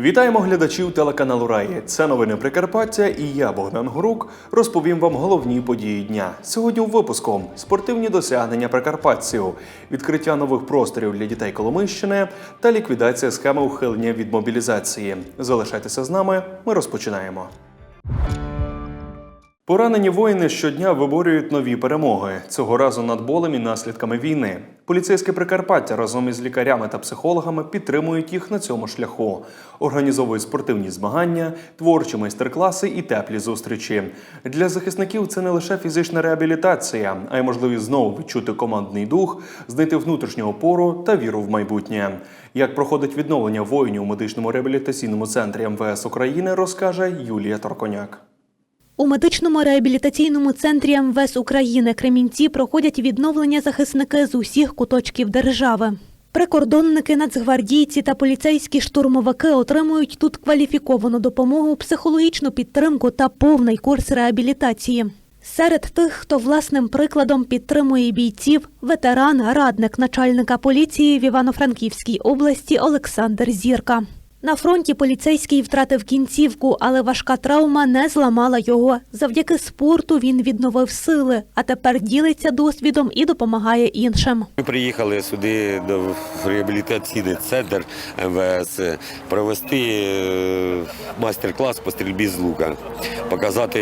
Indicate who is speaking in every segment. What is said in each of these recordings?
Speaker 1: Вітаємо глядачів телеканалу Раї. Це новини Прикарпаття і я, Богдан Горук, розповім вам головні події дня. Сьогодні у випуску спортивні досягнення прикарпатців, відкриття нових просторів для дітей Коломийщини та ліквідація схеми ухилення від мобілізації. Залишайтеся з нами. Ми розпочинаємо. Поранені воїни щодня виборюють нові перемоги цього разу над болем і наслідками війни. Поліцейське Прикарпаття разом із лікарями та психологами підтримують їх на цьому шляху, організовують спортивні змагання, творчі майстер-класи і теплі зустрічі. Для захисників це не лише фізична реабілітація, а й можливість знову відчути командний дух, знайти внутрішню опору та віру в майбутнє. Як проходить відновлення воїнів у медичному реабілітаційному центрі МВС України, розкаже Юлія Торконяк.
Speaker 2: У медичному реабілітаційному центрі МВС України Кремінці проходять відновлення захисники з усіх куточків держави. Прикордонники, нацгвардійці та поліцейські штурмовики отримують тут кваліфіковану допомогу, психологічну підтримку та повний курс реабілітації. Серед тих, хто власним прикладом підтримує бійців, ветеран, радник начальника поліції в Івано-Франківській області Олександр Зірка. На фронті поліцейський втратив кінцівку, але важка травма не зламала його. Завдяки спорту він відновив сили, а тепер ділиться досвідом і допомагає іншим.
Speaker 3: Ми приїхали сюди до реабілітаційний центр МВС провести е, майстер-клас по стрільбі з лука, показати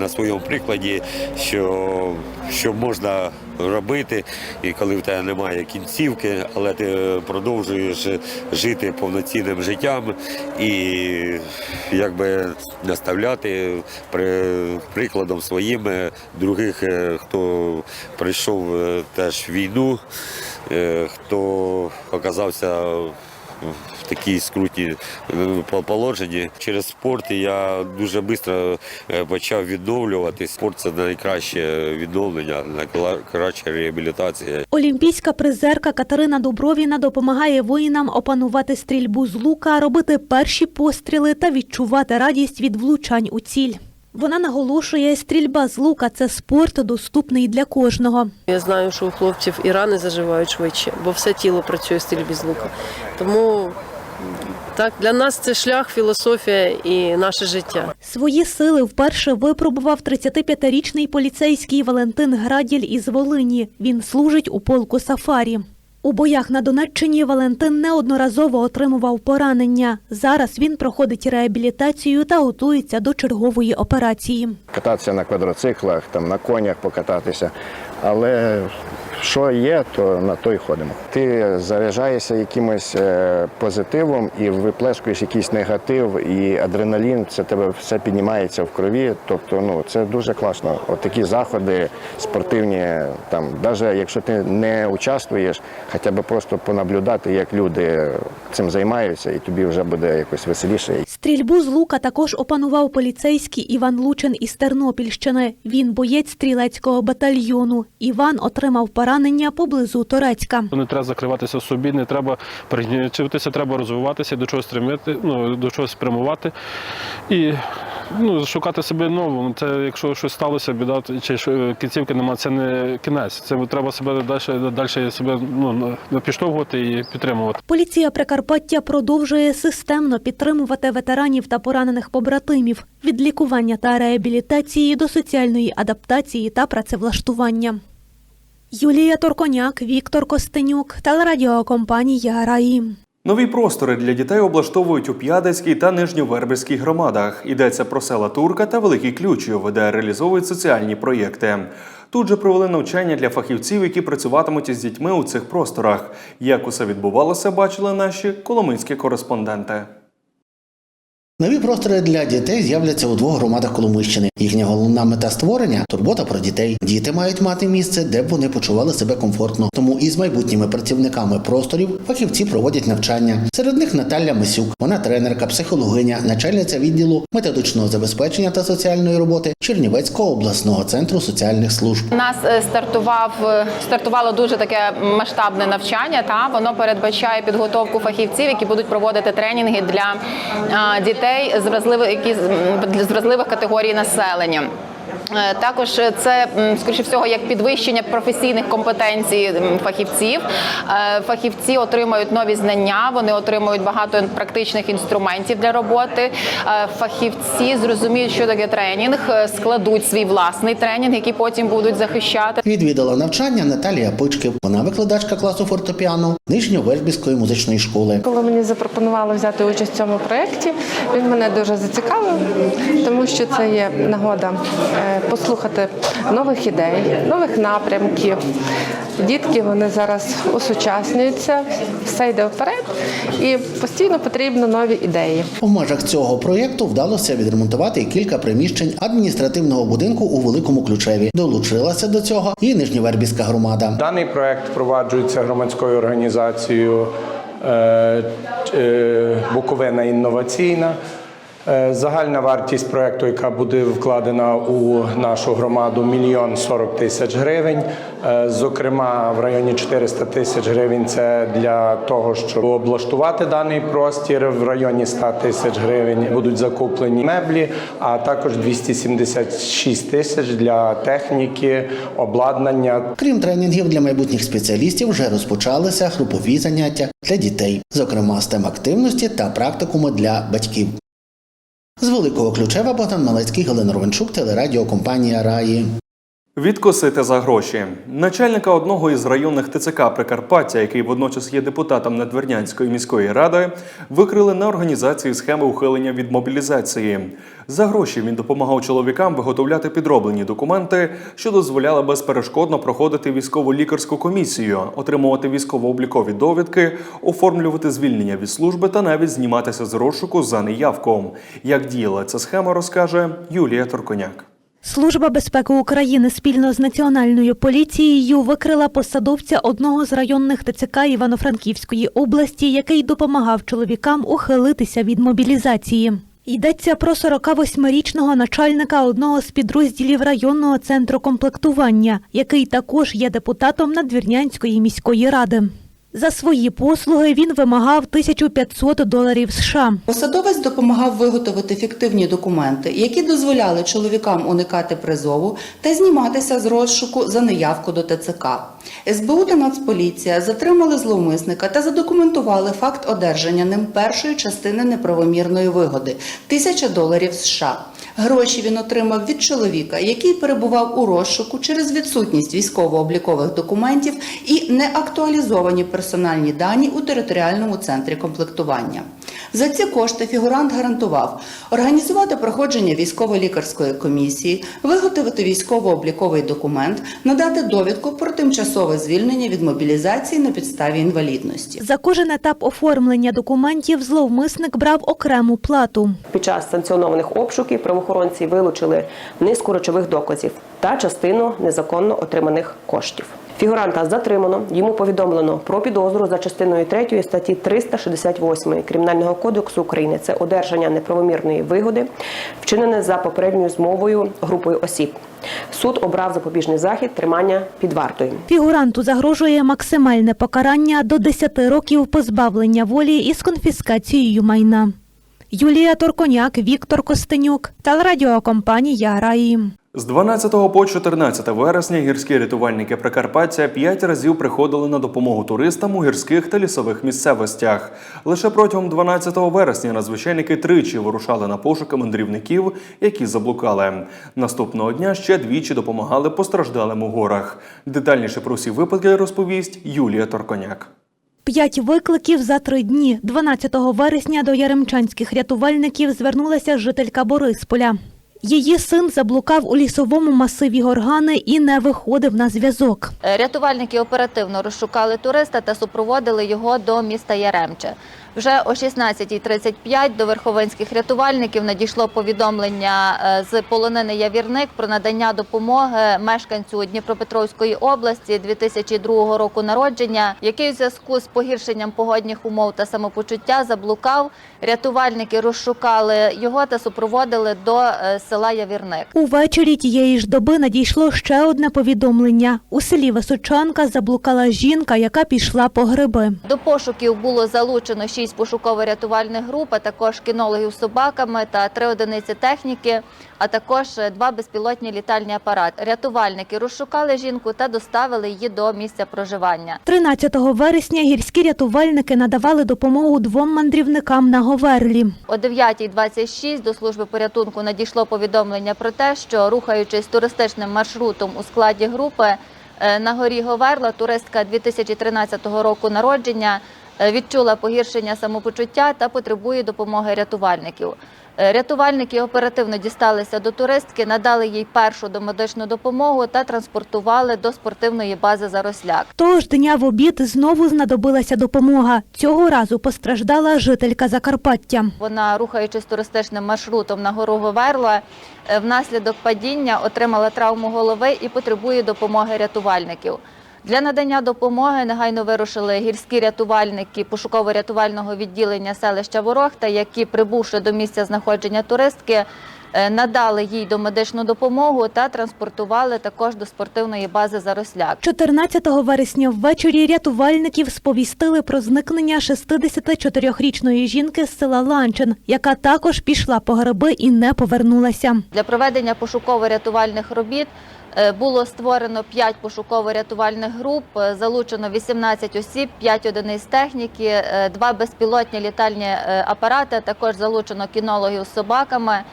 Speaker 3: на своєму прикладі, що, що можна робити, і коли в тебе немає кінцівки, але ти продовжуєш жити повноцінним життям і якби наставляти прикладом своїм е, других, е, хто прийшов е, теж війну, е, хто оказався в такій скрутній е, положенні. Через спорт я дуже швидко почав відновлюватись. Спорт це найкраще відновлення, найкраща реабілітація.
Speaker 2: Олімпійська призерка Катерина Дубровіна допомагає воїнам опанувати стрільбу з лука, робити перші постріли та відчувати радість від влучань у ціль. Вона наголошує, стрільба з лука це спорт доступний для кожного.
Speaker 4: Я знаю, що у хлопців і рани заживають швидше, бо все тіло працює в стрільбі з лука. Тому так для нас це шлях, філософія і наше життя.
Speaker 2: Свої сили вперше випробував 35-річний поліцейський Валентин Граділь із Волині. Він служить у полку Сафарі. У боях на Донеччині Валентин неодноразово отримував поранення. Зараз він проходить реабілітацію та готується до чергової операції.
Speaker 5: кататися на квадроциклах, там на конях покататися. Але що є, то на то й ходимо. Ти заряджаєшся якимось е, позитивом і виплескуєш якийсь негатив, і адреналін, це тебе все піднімається в крові. Тобто, ну це дуже класно. От такі заходи спортивні, там, навіть якщо ти не участвуєш, хоча б просто понаблюдати, як люди цим займаються, і тобі вже буде якось веселіше.
Speaker 2: Стрільбу з лука також опанував поліцейський Іван Лучин із Тернопільщини. Він боєць стрілецького батальйону. Іван отримав поранення поблизу Торецька.
Speaker 6: Не треба закриватися в собі, не треба пригнічуватися, треба розвиватися, до чогось стремити, ну, до чогось спрямувати. І ну, шукати себе новому. Це якщо щось сталося, біда, чи що, кінцівки немає, це не кінець. Це треба себе далі, далі себе ну, підштовхувати і підтримувати.
Speaker 2: Поліція Прикарпаття продовжує системно підтримувати ветеранів та поранених побратимів від лікування та реабілітації до соціальної адаптації та працевлаштування. Юлія Торконяк, Віктор Костенюк, телерадіокомпанія Раї.
Speaker 1: Нові простори для дітей облаштовують у П'ядицькій та Нижньоверберській громадах. Йдеться про села Турка та Великий Ключів, де реалізовують соціальні проєкти. Тут же провели навчання для фахівців, які працюватимуть із дітьми у цих просторах. Як усе відбувалося, бачили наші коломийські кореспонденти.
Speaker 7: Нові простори для дітей з'являться у двох громадах Коломийщини. Їхня головна мета створення турбота про дітей. Діти мають мати місце, де б вони почували себе комфортно. Тому із майбутніми працівниками просторів фахівці проводять навчання. Серед них Наталя Мисюк. Вона тренерка, психологиня, начальниця відділу методичного забезпечення та соціальної роботи Чернівецького обласного центру соціальних служб.
Speaker 8: У нас е, стартував е, стартувало дуже таке масштабне навчання. Та воно передбачає підготовку фахівців, які будуть проводити тренінги для а, дітей з вразливих які з вразливих категорій населення. Е, Також це скоріше всього як підвищення професійних компетенцій фахівців. Е, Фахівці отримають нові знання, вони отримують багато практичних інструментів для роботи. Е, Фахівці зрозуміють, що таке тренінг, складуть свій власний тренінг, який потім будуть захищати.
Speaker 7: Відвідала навчання Наталія Пичків. Вона викладачка класу фортепіано Нижньовельбівської музичної школи.
Speaker 9: Коли мені запропонували взяти участь в цьому проєкті, він мене дуже зацікавив, тому що це є нагода послухати нових ідей, нових напрямків. Дітки вони зараз осучаснюються, все йде вперед, і постійно потрібно нові ідеї.
Speaker 7: В межах цього проєкту вдалося відремонтувати кілька приміщень адміністративного будинку у Великому Ключеві. Долучилася до цього і Нижньовербівська громада.
Speaker 10: Даний проект впроваджується громадською організацією е, е, Буковина інноваційна. Е, Загальна вартість проекту, яка буде вкладена у нашу громаду, мільйон сорок тисяч гривень. Е, Зокрема, в районі 400 тисяч гривень це для того, щоб облаштувати даний простір. В районі 100 тисяч гривень будуть закуплені меблі, а також 276 тисяч для техніки, обладнання
Speaker 7: Крім тренінгів для майбутніх спеціалістів, вже розпочалися групові заняття для дітей, зокрема stem активності та практикуми для батьків. З Великого Ключева Богдан Малецький, Галина Ровенчук, телерадіокомпанія Раї.
Speaker 1: Відкосити за гроші. Начальника одного із районних ТЦК Прикарпаття, який водночас є депутатом Надвірнянської міської ради, викрили на організації схеми ухилення від мобілізації. За гроші він допомагав чоловікам виготовляти підроблені документи, що дозволяли безперешкодно проходити військову лікарську комісію, отримувати військово-облікові довідки, оформлювати звільнення від служби та навіть зніматися з розшуку за неявком. Як діяла ця схема, розкаже Юлія Торконяк.
Speaker 2: Служба безпеки України спільно з національною поліцією викрила посадовця одного з районних ТЦК Івано-Франківської області, який допомагав чоловікам ухилитися від мобілізації. Йдеться про 48-річного начальника одного з підрозділів районного центру комплектування, який також є депутатом Надвірнянської міської ради. За свої послуги він вимагав 1500 доларів США.
Speaker 11: Посадовець допомагав виготовити фіктивні документи, які дозволяли чоловікам уникати призову та зніматися з розшуку за неявку до ТЦК. СБУ та Нацполіція затримали зловмисника та задокументували факт одержання ним першої частини неправомірної вигоди 1000 доларів США. Гроші він отримав від чоловіка, який перебував у розшуку через відсутність військово-облікових документів і неактуалізовані персональні дані у територіальному центрі комплектування. За ці кошти фігурант гарантував організувати проходження військово-лікарської комісії, виготовити військово-обліковий документ, надати довідку про тимчасове звільнення від мобілізації на підставі інвалідності.
Speaker 2: За кожен етап оформлення документів зловмисник брав окрему плату.
Speaker 12: Під час санкціонованих обшуків правоохоронці вилучили низку речових доказів та частину незаконно отриманих коштів. Фігуранта затримано, йому повідомлено про підозру за частиною 3 статті 368 Кримінального кодексу України. Це одержання неправомірної вигоди, вчинене за попередньою змовою групою осіб. Суд обрав запобіжний захід тримання під вартою.
Speaker 2: Фігуранту загрожує максимальне покарання до 10 років позбавлення волі із конфіскацією майна. Юлія Торконяк, Віктор Костенюк, телерадіокомпанія Раї.
Speaker 1: З 12 по 14 вересня гірські рятувальники Прикарпаття п'ять разів приходили на допомогу туристам у гірських та лісових місцевостях. Лише протягом 12 вересня надзвичайники тричі вирушали на пошуки мандрівників, які заблукали. Наступного дня ще двічі допомагали постраждалим у горах. Детальніше про всі випадки розповість Юлія Торконяк.
Speaker 2: П'ять викликів за три дні. 12 вересня до яремчанських рятувальників звернулася жителька Борисполя. Її син заблукав у лісовому масиві Горгани і не виходив на зв'язок.
Speaker 13: Рятувальники оперативно розшукали туриста та супроводили його до міста Яремче. Вже о 16.35 до верховинських рятувальників надійшло повідомлення е, з полонини Явірник про надання допомоги мешканцю Дніпропетровської області 2002 року народження, який у зв'язку з погіршенням погодних умов та самопочуття заблукав. Рятувальники розшукали його та супроводили до е, села Явірник.
Speaker 2: Увечері тієї ж доби надійшло ще одне повідомлення. У селі Височанка заблукала жінка, яка пішла по гриби.
Speaker 13: До пошуків було залучено шість шість пошуково-рятувальних груп, а також кінологів з собаками та три одиниці техніки, а також два безпілотні літальні апарати. Рятувальники розшукали жінку та доставили її до місця проживання.
Speaker 2: 13 вересня гірські рятувальники надавали допомогу двом мандрівникам на Говерлі.
Speaker 13: О 9.26 до служби порятунку надійшло повідомлення про те, що рухаючись туристичним маршрутом у складі групи е, на горі Говерла, туристка 2013 року народження відчула погіршення самопочуття та потребує допомоги рятувальників. Е, Рятувальники оперативно дісталися до туристки, надали їй першу домедичну допомогу та транспортували до спортивної бази Заросляк.
Speaker 2: Того ж дня в обід знову знадобилася допомога. Цього разу постраждала жителька Закарпаття.
Speaker 13: Вона, рухаючись туристичним маршрутом на гору Говерла, е, внаслідок падіння отримала травму голови і потребує допомоги рятувальників. Для надання допомоги негайно вирушили гірські рятувальники пошуково-рятувального відділення селища Ворохта, які, прибувши до місця знаходження туристки, е, надали їй домедичну допомогу та транспортували також до спортивної бази Заросляк.
Speaker 2: 14 вересня ввечері рятувальників сповістили про зникнення 64-річної жінки з села Ланчин, яка також пішла по гриби і не повернулася.
Speaker 13: Для проведення пошуково-рятувальних робіт було створено 5 пошуково-рятувальних груп, е, залучено 18 осіб, 5 одиниць техніки, 2 безпілотні літальні е, апарати, також залучено кінологів з собаками.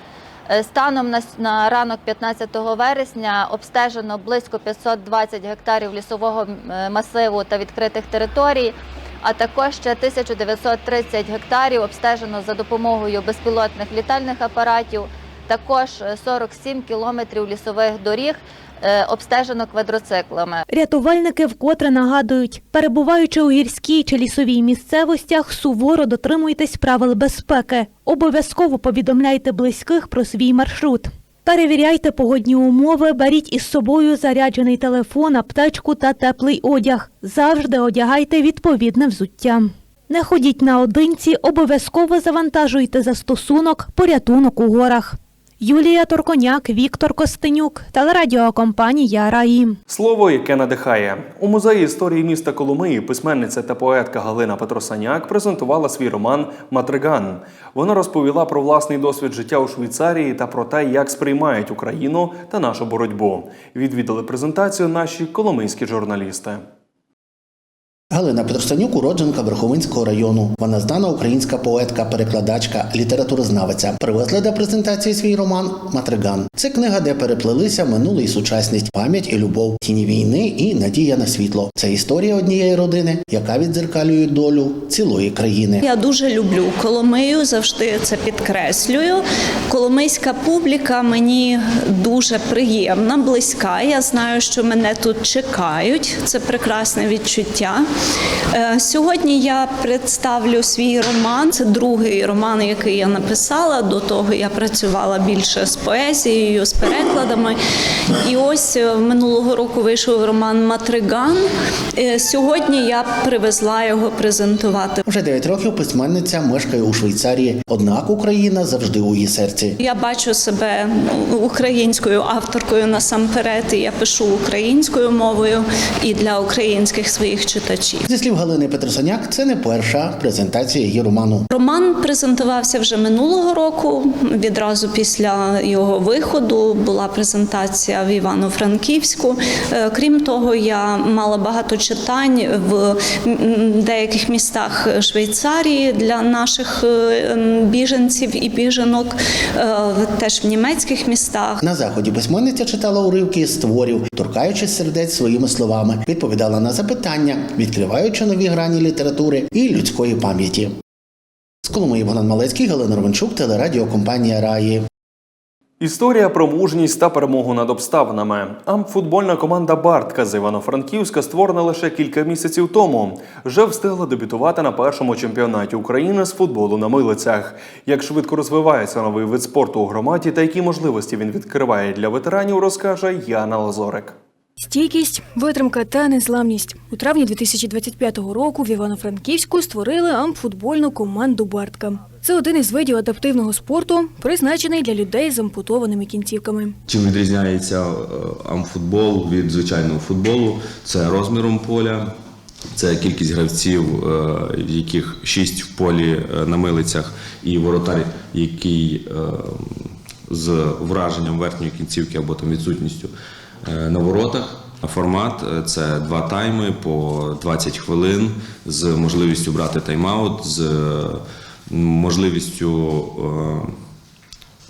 Speaker 13: Е, Станом на, ранок 15 вересня обстежено близько 520 гектарів лісового е, масиву та відкритих територій, а також ще 1930 гектарів обстежено за допомогою безпілотних літальних апаратів. Також е, 47 кілометрів лісових доріг е, обстежено квадроциклами.
Speaker 2: Рятувальники вкотре нагадують, перебуваючи у гірській чи лісовій місцевостях, суворо дотримуйтесь правил безпеки. Обов'язково повідомляйте близьких про свій маршрут. Перевіряйте погодні умови, беріть із собою заряджений телефон, аптечку та теплий одяг. Завжди одягайте відповідне взуття. Не ходіть наодинці, обов'язково завантажуйте застосунок порятунок у горах. Юлія Торконяк, Віктор Костенюк, телерадіокомпанія Раї.
Speaker 1: Слово, яке надихає у музеї історії міста Коломиї письменниця та поетка Галина Петросаняк презентувала свій роман Матриган. Вона розповіла про власний досвід життя у Швейцарії та про те, як сприймають Україну та нашу боротьбу. Відвідали презентацію наші коломийські журналісти.
Speaker 7: Галина Петросанюк уродженка Верховинського району. Вона знана українська поетка, перекладачка, літературознавиця. Привезла до презентації свій роман Матриган. Це книга, де переплелися минуле і сучасність, пам'ять і любов, тіні війни і надія на світло. Це історія однієї родини, яка віддзеркалює долю цілої країни.
Speaker 14: Я дуже люблю Коломию, завжди це підкреслюю. Коломийська публіка мені дуже приємна, близька. Я знаю, що мене тут чекають. Це прекрасне відчуття. Е, Сьогодні я представлю свій роман. Це другий роман, який я написала. До того я працювала більше з поезією, з перекладами. І ось е, минулого року вийшов роман Матриган. Е, Сьогодні я привезла його презентувати.
Speaker 7: Вже 9 років письменниця мешкає у Швейцарії, однак Україна завжди у її серці.
Speaker 14: Я бачу себе ну, українською авторкою насамперед. і Я пишу українською мовою і для українських своїх читачів.
Speaker 7: Зі слів Галини Петросаняк, це не перша презентація її роману.
Speaker 14: Роман презентувався вже минулого року. Відразу після його виходу була презентація в Івано-Франківську. Е, Крім того, я мала багато читань в деяких містах Швейцарії для наших е, біженців і біженок, е, теж в німецьких містах.
Speaker 7: На заході письменниця читала уривки з творів, торкаючись сердець своїми словами, відповідала на запитання, відкриваючи нові грані літератури і людської пам'яті. З Коломиї Богдан Малецький, Галина Ровенчук, телерадіокомпанія Раї.
Speaker 1: Історія про мужність та перемогу над обставинами. Амфутбольна команда Бартка з Івано-Франківська створена лише кілька місяців тому. Вже встигла дебютувати на першому чемпіонаті України з футболу на милицях. Як швидко розвивається новий вид спорту у громаді та які можливості він відкриває для ветеранів, розкаже Яна Лазорик.
Speaker 15: Стійкість, витримка та незламність у травні 2025 року в Івано-Франківську створили амфутбольну команду Бартка. Це один із видів адаптивного спорту, призначений для людей з ампутованими кінцівками.
Speaker 16: Чим відрізняється е, амфутбол від звичайного футболу? Це розміром поля, Це кількість гравців, е, яких шість в полі е, на милицях, і воротар, який з враженням верхньої кінцівки або там відсутністю на воротах. Формат е, це два тайми по 20 хвилин з можливістю брати тайм-аут, з е, можливістю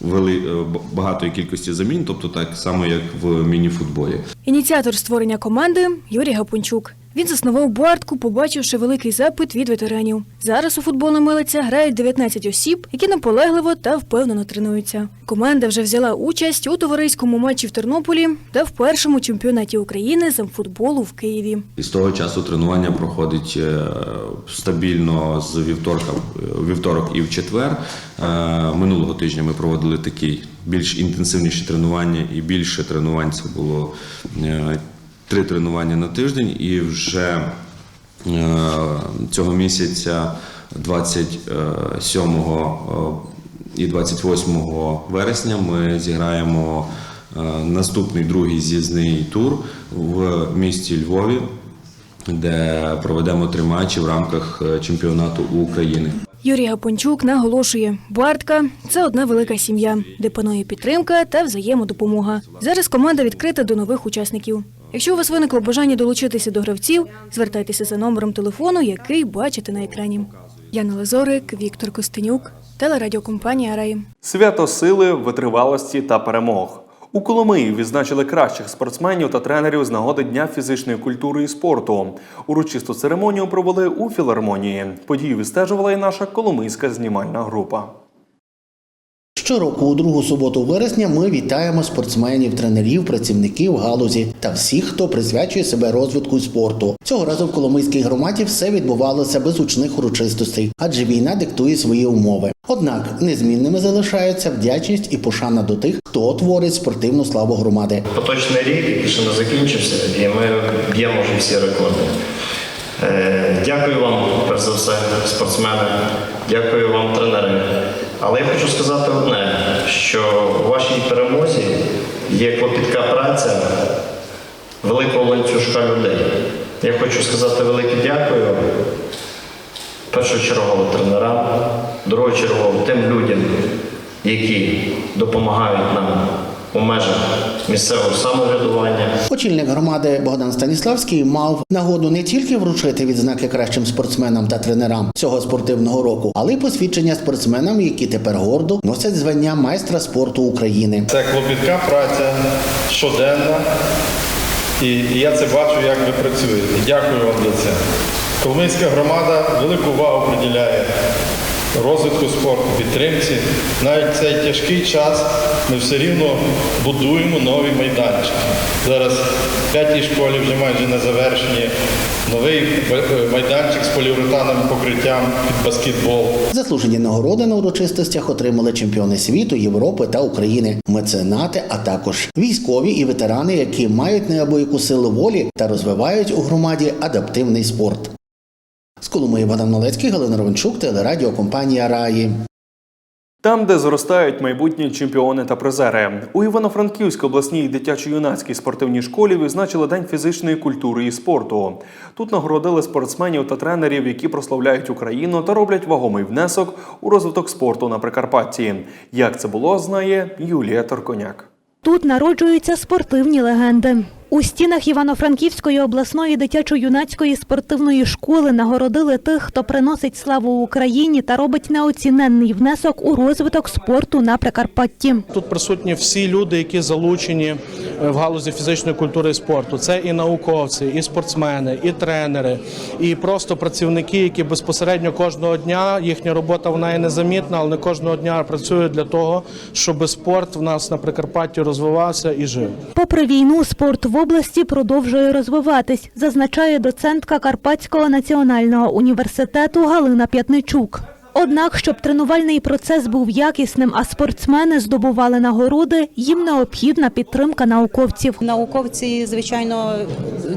Speaker 16: е, е, багатої кількості замін, тобто так само, як в міні-футболі.
Speaker 15: Ініціатор створення команди Юрій Гапончук. Він заснував Бартку, побачивши великий запит від ветеранів. Зараз у футбольну милиця грають 19 осіб, які наполегливо та впевнено тренуються. Команда вже взяла участь у товариському матчі в Тернополі та в першому чемпіонаті України з амфутболу в Києві.
Speaker 16: І з того часу тренування проходить е, стабільно з вівторка, в вівторок і в четвер. Е, Минулого тижня ми проводили такі більш інтенсивніші тренування, і більше тренувань це було е, три тренування на тиждень, і вже е, цього місяця 27 і 28 вересня ми зіграємо е, наступний другий з'їзний тур в місті Львові, де проведемо три матчі в рамках е, чемпіонату України.
Speaker 15: Юрій Гапончук наголошує, Бартка це одна велика сім'я, де панує підтримка та взаємодопомога. Зараз команда відкрита до нових учасників. Якщо у вас виникло бажання долучитися до гравців, звертайтеся за номером телефону, який бачите на екрані. Яна Лазорик, Віктор Костенюк, телерадіокомпанія Рай.
Speaker 1: Свято сили, витривалості та перемог. У Коломиї відзначили кращих спортсменів та тренерів з нагоди Дня фізичної культури і спорту. Урочисту церемонію провели у філармонії. Подію відстежувала і наша коломийська знімальна група.
Speaker 7: Щороку у другу суботу вересня ми вітаємо спортсменів, тренерів, працівників галузі та всіх, хто присвячує себе розвитку спорту. Цього разу в Коломийській громаді все відбувалося без гучних урочистостей, адже війна диктує свої умови. Однак незмінними залишаються вдячність і пошана до тих, хто творить спортивну славу громади.
Speaker 17: Поточний рік ще не закінчився, і ми б'ємо вже всі рекорди. Е, Дякую вам, перш за все, спортсмени, дякую вам, тренери. Але я хочу сказати одне, що у вашій перемозі є клопітка праця великого ланцюжка людей. Я хочу сказати велике дякую першочергово тренерам, другочергово тим людям, які допомагають нам у межах місцевого самоврядування.
Speaker 7: Очільник громади Богдан Станіславський мав нагоду не тільки вручити відзнаки кращим спортсменам та тренерам цього спортивного року, але й посвідчення спортсменам, які тепер гордо носять звання майстра спорту України.
Speaker 18: Це клопітка праця щоденна, і і я це бачу, як ви працюєте. Дякую вам за це. Коломийська громада велику увагу приділяє розвитку спорту, підтримці. Навіть цей тяжкий час ми все рівно будуємо нові майданчики. Зараз в п'ятій школі вже майже на завершенні новий майданчик з поліуретановим покриттям під баскетбол.
Speaker 7: Заслужені нагороди на урочистостях отримали чемпіони світу, Європи та України, меценати, а також військові і ветерани, які мають неабияку силу волі та розвивають у громаді адаптивний спорт. З Коломиї Богдан Малецький, Галина Ровенчук, телерадіокомпанія Раї.
Speaker 1: Там, де зростають майбутні чемпіони та призери, у Івано-Франківській обласній дитячо-юнацькій спортивній школі відзначили День фізичної культури і спорту. Тут нагородили спортсменів та тренерів, які прославляють Україну та роблять вагомий внесок у розвиток спорту на Прикарпатті. Як це було, знає Юлія Торконяк.
Speaker 2: Тут народжуються спортивні легенди. У стінах Івано-Франківської обласної дитячо-юнацької спортивної школи нагородили тих, хто приносить славу Україні та робить неоціненний внесок у розвиток спорту на Прикарпатті.
Speaker 19: Тут присутні всі люди, які залучені е, в галузі фізичної культури і спорту. Це і науковці, і спортсмени, і тренери, і просто працівники, які безпосередньо кожного дня їхня робота вона є незамітна, але не кожного дня працюють для того, щоб спорт в нас на Прикарпатті розвивався і жив.
Speaker 2: Попри війну, спорт в області продовжує розвиватись, зазначає доцентка Карпатського національного університету Галина П'ятничук. Однак, щоб тренувальний процес був якісним, а спортсмени здобували нагороди, їм необхідна підтримка науковців.
Speaker 20: Науковці, звичайно,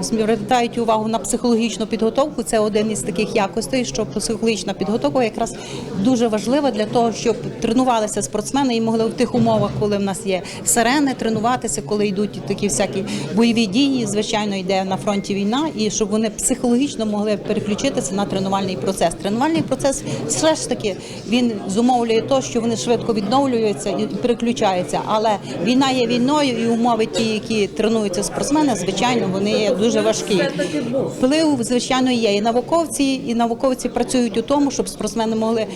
Speaker 20: звертають увагу на психологічну підготовку. Це один із таких якостей, що психологічна підготовка якраз дуже важлива для того, щоб тренувалися спортсмени і могли в тих умовах, коли в нас є сирени, тренуватися, коли йдуть такі всякі бойові дії. Звичайно, йде на фронті війна, і щоб вони психологічно могли переключитися на тренувальний процес. Тренувальний процес все ж таки він зумовлює те, що вони швидко відновлюються і переключаються. Але війна є війною, і умови ті, які тренуються спортсмени, звичайно, вони є дуже важкі. Вплив, звичайно, є і науковці, і науковці працюють у тому, щоб спортсмени могли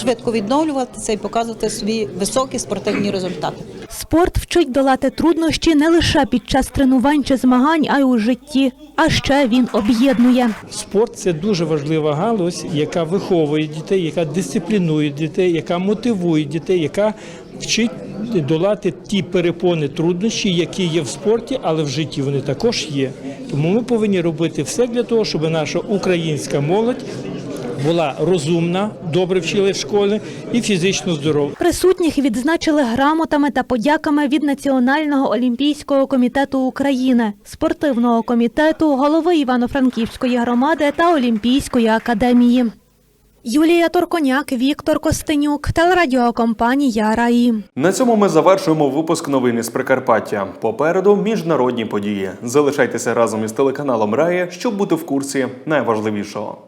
Speaker 20: швидко відновлюватися і показувати свої високі спортивні результати.
Speaker 2: Спорт вчить долати труднощі не лише під час тренувань чи змагань, а й у житті. А ще він об'єднує.
Speaker 21: Спорт це дуже важлива галузь, яка виховує дітей, яка дисциплінує дітей, яка мотивує дітей, яка вчить долати ті перепони труднощі, які є в спорті, але в житті вони також є. Тому ми повинні робити все для того, щоб наша українська молодь була розумна, добре вчила в школі і фізично здорова.
Speaker 2: Присутніх відзначили грамотами та подяками від Національного олімпійського комітету України, спортивного комітету, голови Івано-Франківської громади та Олімпійської академії. Юлія Торконяк, Віктор Костенюк, телерадіокомпанія Раї.
Speaker 1: На цьому ми завершуємо випуск новин із Прикарпаття. Попереду міжнародні події. Залишайтеся разом із телеканалом Рая, щоб бути в курсі найважливішого.